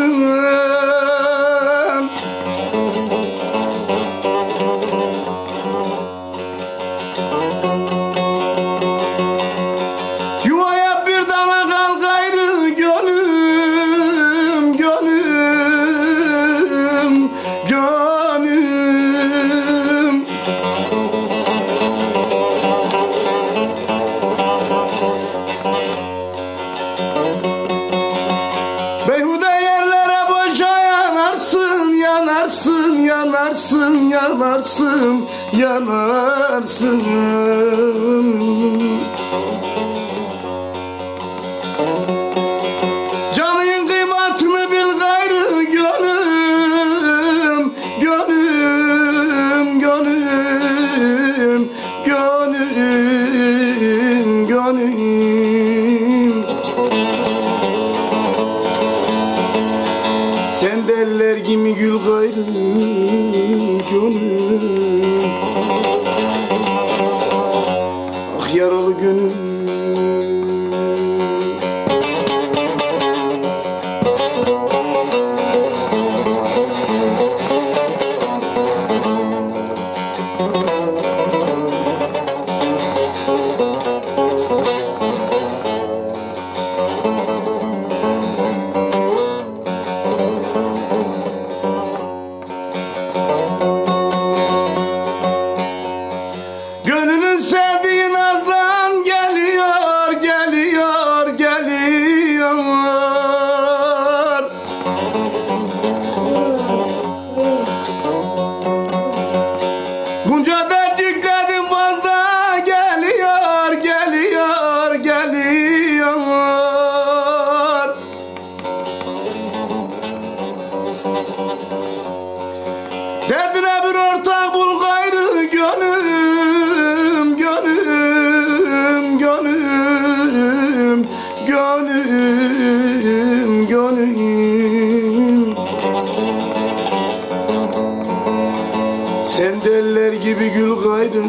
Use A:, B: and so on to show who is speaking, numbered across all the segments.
A: Allah'ım yanarsın, yanarsın. gün Derdine bir ortak bul gayrı gönlüm Gönlüm, gönlüm, gönlüm, gönlüm. Sen deller gibi gül gayrı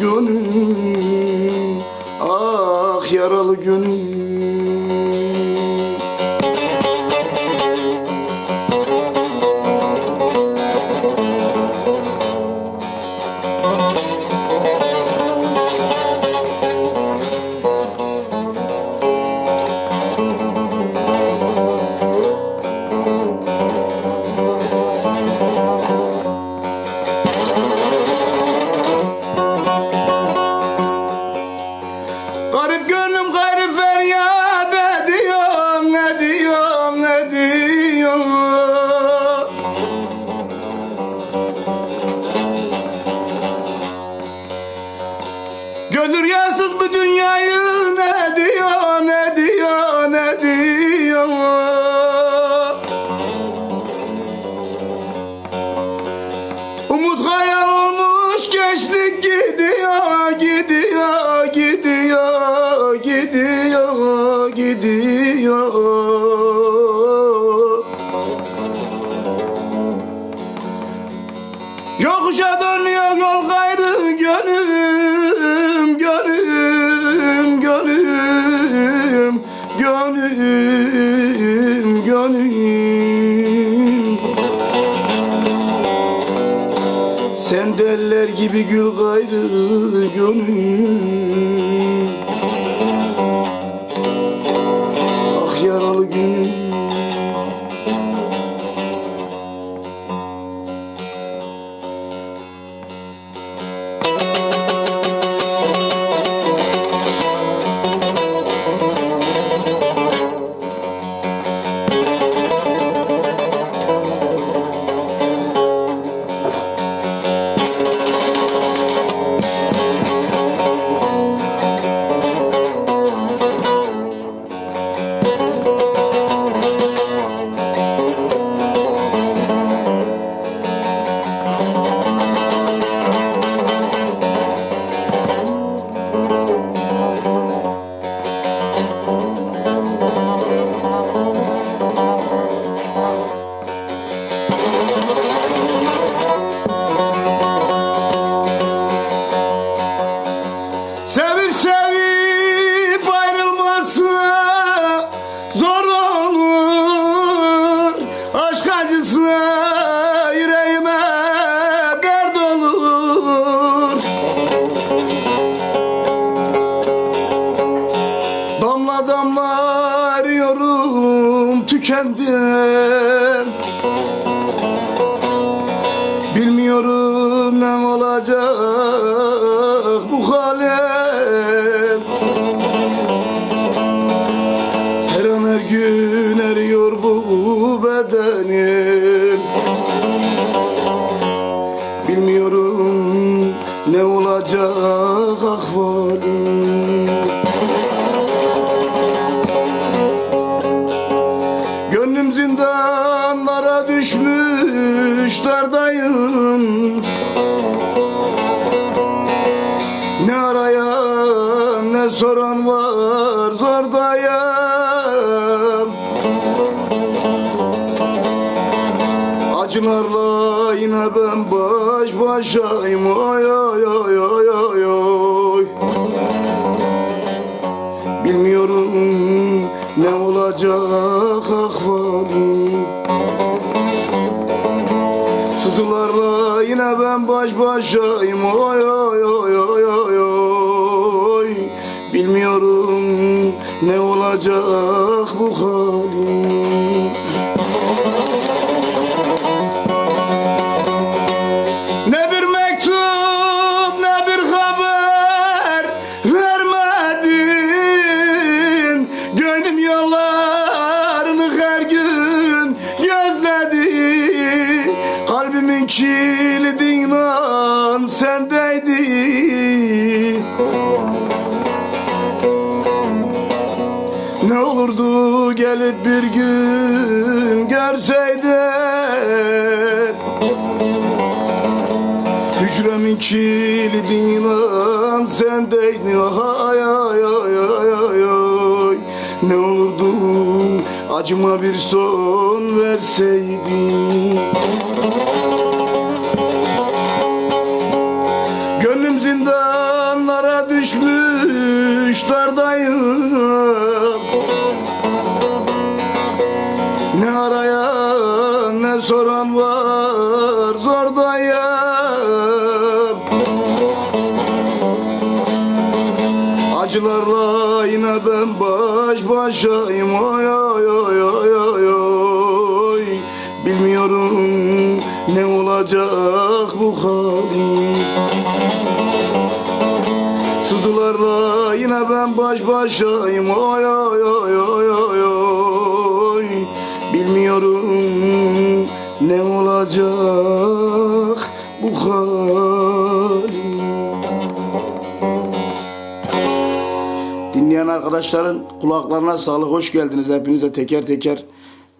A: gönlüm Ah yaralı gönlüm. gidiyor. Yokuşa dönüyor yol gayrı gönlüm gönlüm gönlüm gönlüm gönlüm. Sen deller gibi gül Anlamlar arıyorum tükendim. Bilmiyorum ne olacak bu halim. Her an her gün eriyor bu bedenim. Bilmiyorum ne olacak ahval zindanlara düşmüş dardayım. Ne arayan ne soran var zordayım Acılarla yine ben baş başayım. Oy oy oy oy oy oy Bilmiyorum ne olacak ahvalim Sızılarla yine ben baş başayım. Oy oy oy oy oy oy. Bilmiyorum ne olacak bu halim gelip bir gün görseydin Hücremin kilidinle sendeydin. Ay ay ay ay ay ay Ne olurdu acıma bir son verseydin Ne arayan ne soran var zordayım Acılarla yine ben baş başayım. Oy oy oy oy oy oy. Bilmiyorum ne olacak bu halim. Sızılarla yine ben baş başayım. Oy oy oy oy oy Bilmiyorum ne olacak bu halim Dinleyen arkadaşların kulaklarına sağlık. Hoş geldiniz hepinize teker teker.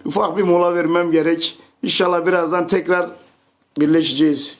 A: Ufak bir mola vermem gerek. İnşallah birazdan tekrar birleşeceğiz.